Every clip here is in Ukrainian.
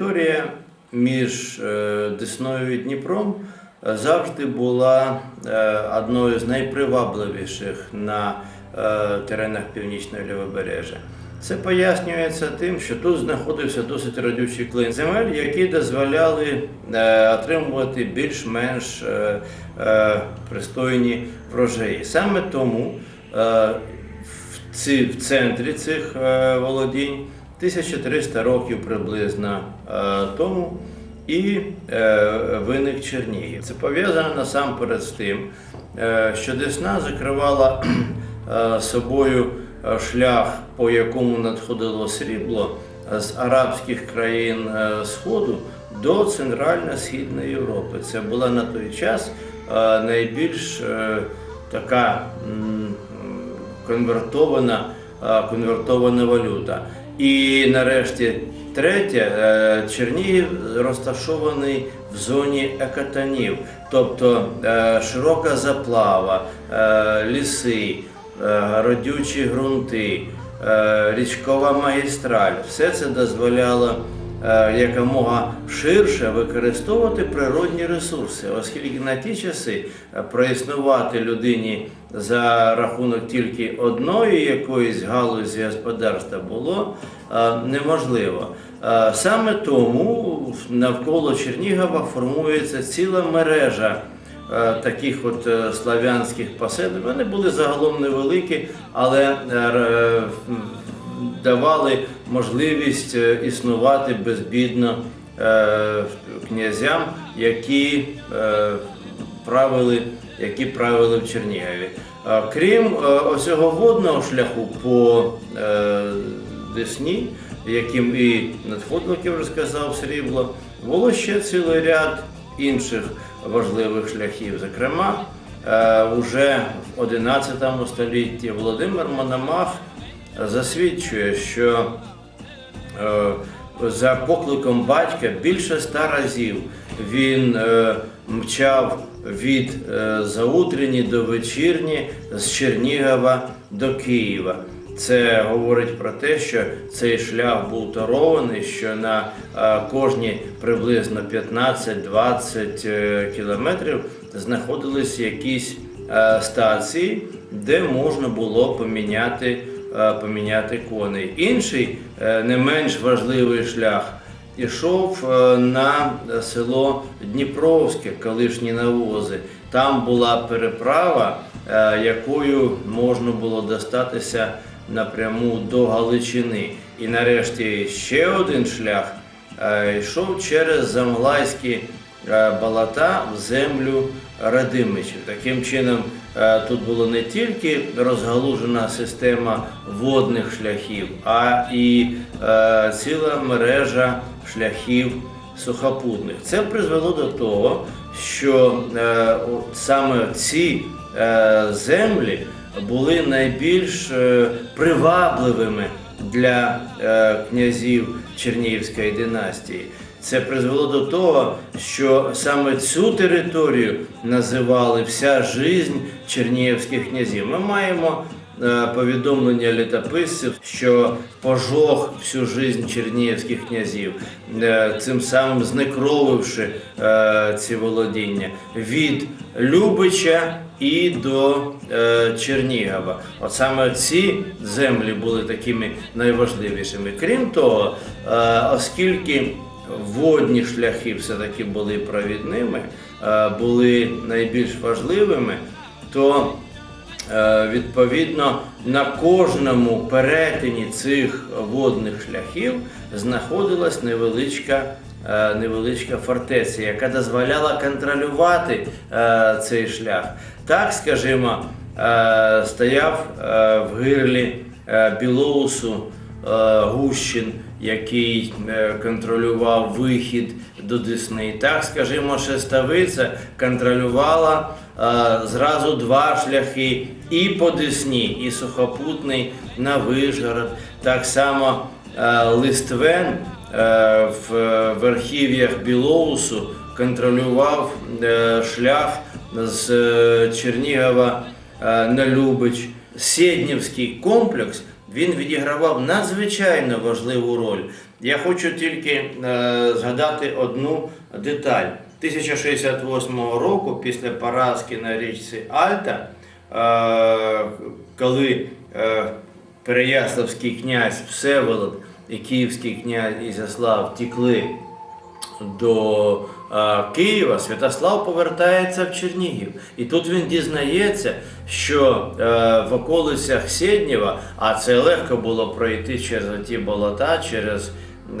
територія між е, Десною і Дніпром е, завжди була е, одною з найпривабливіших на теренах північного лівобережжя. Це пояснюється тим, що тут знаходився досить родючий клин земель, які дозволяли отримувати більш-менш пристойні врожаї. Саме тому в, центрі цих володінь 1300 років приблизно е, тому і е, виник Чернігів. Це пов'язано насамперед з тим, е, що Десна закривала собою шлях, по якому надходило срібло з арабських країн Сходу до Центрально-Східної Європи. Це була на той час найбільш така конвертована, конвертована валюта. І нарешті третє, е, Чернігів розташований в зоні екотонів, тобто е, широка заплава, е, ліси, родючі ґрунти, річкова магістраль. Все це дозволяло якомога ширше використовувати природні ресурси, оскільки на ті часи е, проіснувати людині за рахунок тільки одної якоїсь галузі господарства було е, неможливо. Е, Саме тому навколо Чернігова формується ціла мережа е, таких от е, славянських поселень. Вони були загалом невеликі, але е, давали можливість е, існувати безбідно е, князям, які е, правили, які правили в Чернігові. Крім оцього водного шляху по Десні, яким і надходило, я вже сказав, срібло, було ще цілий ряд інших важливих шляхів. Зокрема, уже в 11 столітті Володимир Мономах засвідчує, що е, за покликом батька більше ста разів він е, мчав від е, заутрені до вечірні з Чернігова до Києва. Це говорить про те, що цей шлях був торований, що на кожні приблизно 15-20 е, кілометрів знаходились якісь стації, де можна було поміняти, поміняти коней. Інший е, не менш важливий шлях ішов е, на село Дніпровське, колишні навози. Там була переправа, е, якою можна було достатися напряму до Галичини. І нарешті ще один шлях е, йшов через Замглайські е, болота в землю Радимичів. Таким чином, е, тут була не тільки розгалужена система водних шляхів, а і е, ціла мережа шляхів сухопутних. Це призвело до того, що е, саме ці землі були найбільш привабливими для князів Чернігівської династії. Це призвело до того, що саме цю територію називали вся жизнь чернігівських князів. Ми маємо е, повідомлення літописців, що пожог всю жизнь чернігівських князів, е, цим самим знекровивши е, ці володіння від Любича і до е, Чернігова. От саме ці землі були такими найважливішими. Крім того, е, оскільки водні шляхи все-таки були провідними, е, були найбільш важливими, то Е, Відповідно, на кожному перетині цих водних шляхів знаходилась невеличка, е, невеличка фортеця, яка дозволяла контролювати цей шлях. Так, скажімо, стояв в гирлі Білоусу Гущин, який е, контролював вихід до Десни. Так, скажімо, Шеставиця контролювала е, зразу два шляхи і по Десні, і сухопутний на Вишгород. Так само е, Листвен в верхів'ях Білоусу контролював шлях з Чернігова на Любич. Сєднівський комплекс він відігравав надзвичайно важливу роль, Я хочу тільки е, згадати одну деталь. 1068 року, після поразки на річці Альта, е, коли е, Переяславський князь Всеволод і київський князь Ізяслав тікли до Києва, Святослав повертається в Чернігів. І тут він дізнається, що е, в околицях Сєднєва, а це легко було пройти через ті болота, через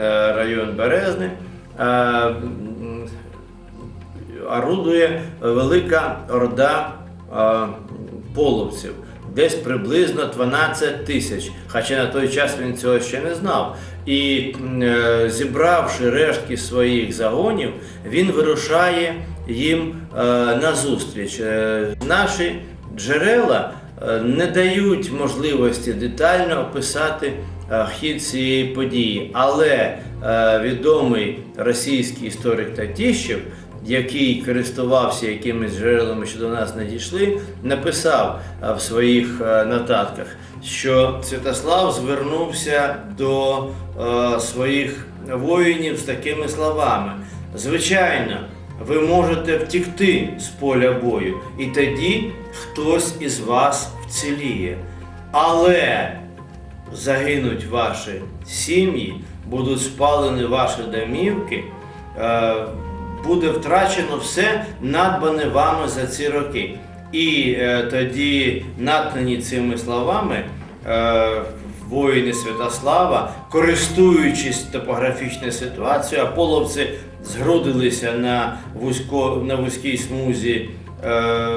е, район Березни. е, орудує велика орда половців, десь приблизно 12 тисяч. Хоча на той час він цього ще не знав. І е, зібравши рештки своїх загонів, він вирушає їм е, назустріч. Е, Наші джерела не дають можливості детально описати хід цієї події, але відомий російський історик Татіщев, який користувався якимись джерелами, що до нас не дійшли, написав в своїх нотатках, що Святослав звернувся до е, своїх воїнів з такими словами: звичайно, ви можете втікти з поля бою, і тоді хтось із вас вціліє. Але загинуть ваші сім'ї, будуть спалені ваші домівки, е, буде втрачено все надбане вами за ці роки. І е, тоді, натхнені цими словами, е, воїни Святослава, користуючись топографічною ситуацією, половці згрудилися на, вузько, на вузькій смузі е,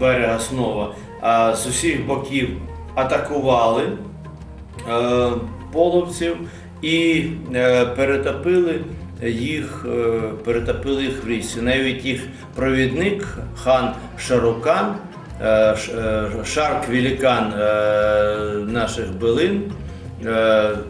берега Снова, а з усіх боків атакували половців і перетопили їх, е, перетопили в річці. Навіть їх провідник хан Шарукан, е, е, Шарк Великан е, наших билин,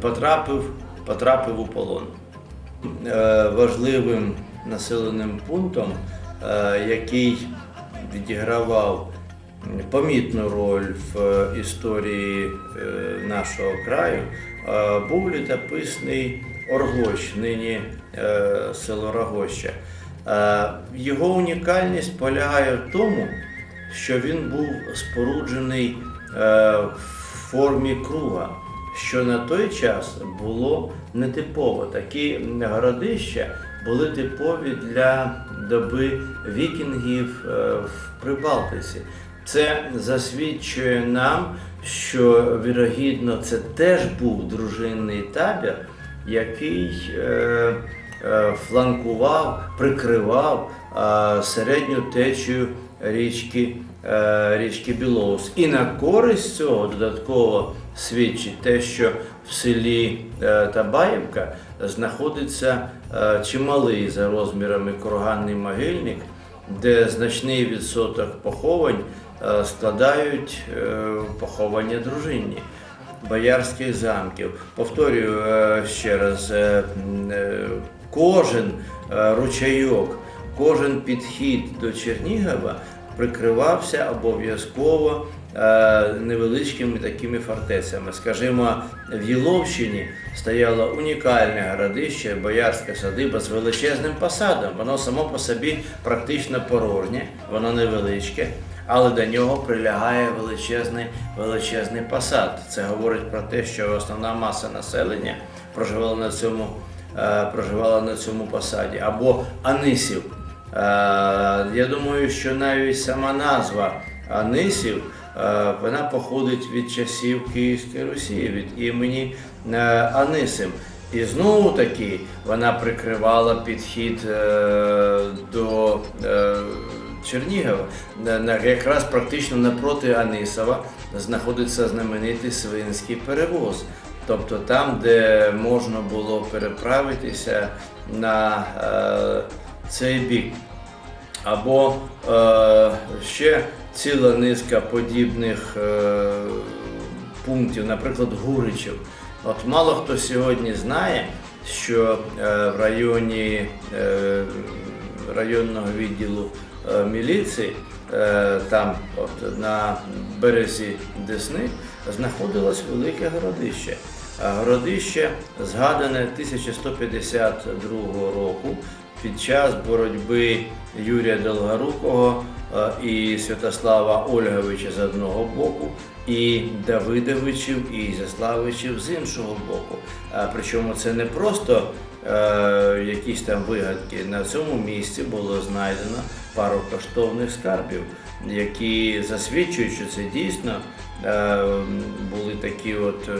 потрапив, потрапив у полон. Важливим населеним пунктом, який відігравав помітну роль в історії нашого краю, був літописний Оргощ, нині е, село Рогоща. Е, Його унікальність полягає в тому, що він був споруджений е, в формі круга, що на той час було нетипово. Такі городища були типові для доби вікінгів е, в Прибалтиці. Це засвідчує нам, що вірогідно це теж був дружинний табір, який е, е, фланкував, прикривав е, середню течію річки, річки Білоус. І на користь цього додатково свідчить те, що в селі Табаївка знаходиться чималий за розмірами курганний могильник, де значний відсоток поховань складають поховання дружинні боярських замків. Повторюю е, ще раз, е, е, кожен ручайок, кожен підхід до Чернігова прикривався обов'язково невеличкими такими фортецями. Скажімо, в Єловщині стояло унікальне городище, боярська садиба з величезним посадом. Воно само по собі практично порожнє, воно невеличке. Але до нього прилягає величезний величезний посад. Це говорить про те, що основна маса населення проживала на цьому, е, проживала на цьому посаді. Або Анисів. Е, я думаю, що навіть сама назва Анисів е, вона походить від часів Київської Русі, від імені Анисим. І знову таки вона прикривала підхід до Чернігова. Якраз практично напроти Анисова знаходиться знаменитий свинський перевоз. Тобто там, де можна було переправитися на е, цей бік. Або е, ще ціла низка подібних е, пунктів, наприклад, Гуричів. От мало хто сьогодні знає, що е, в районі е, районного відділу е, міліції, е, там от, на березі Десни, знаходилось велике городище. Е, Городище згадане 1152 року під час боротьби Юрія Долгорукого і Святослава Ольговича з одного боку, і Давидовичів і Ізяславичів з іншого боку. Е, Причому це не просто е, якісь там вигадки. На цьому місці було знайдено пару коштовних скарбів, які засвідчують, що це дійсно е, були такі от е,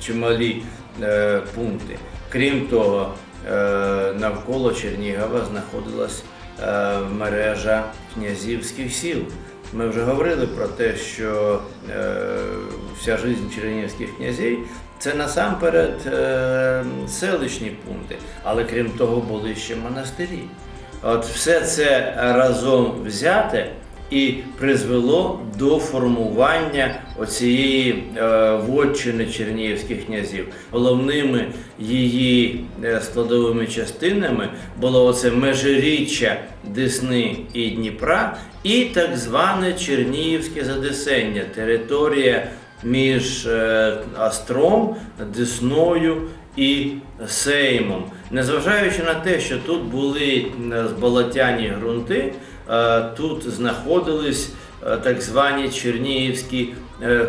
чималі е, пункти. Крім того, е, навколо Чернігова знаходилась мережа князівських сіл. Ми вже говорили про те, що е, вся життя чернігівських князів це насамперед е, селищні пункти, але крім того були ще монастирі. От все це разом взяте і призвело до формування оцієї е, вотчини чернігівських князів. Головними її е, складовими частинами було оце межиріччя Десни і Дніпра, і так зване Чернігівське задесення, територія між е, Остром, Десною і Сеймом. Незважаючи на те, що тут були е, зболотяні ґрунти, е, тут знаходились е, так звані чернігівські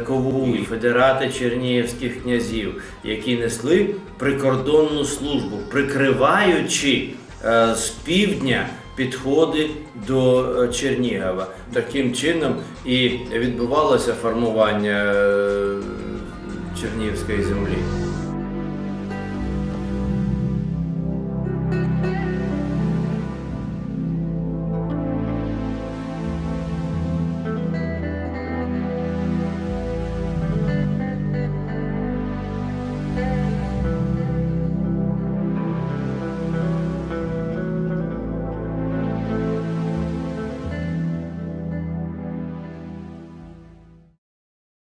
ковуї, федерати чернігівських князів, які несли прикордонну службу, прикриваючи з півдня підходи до Чернігова. Таким чином і відбувалося формування Чернігівської землі.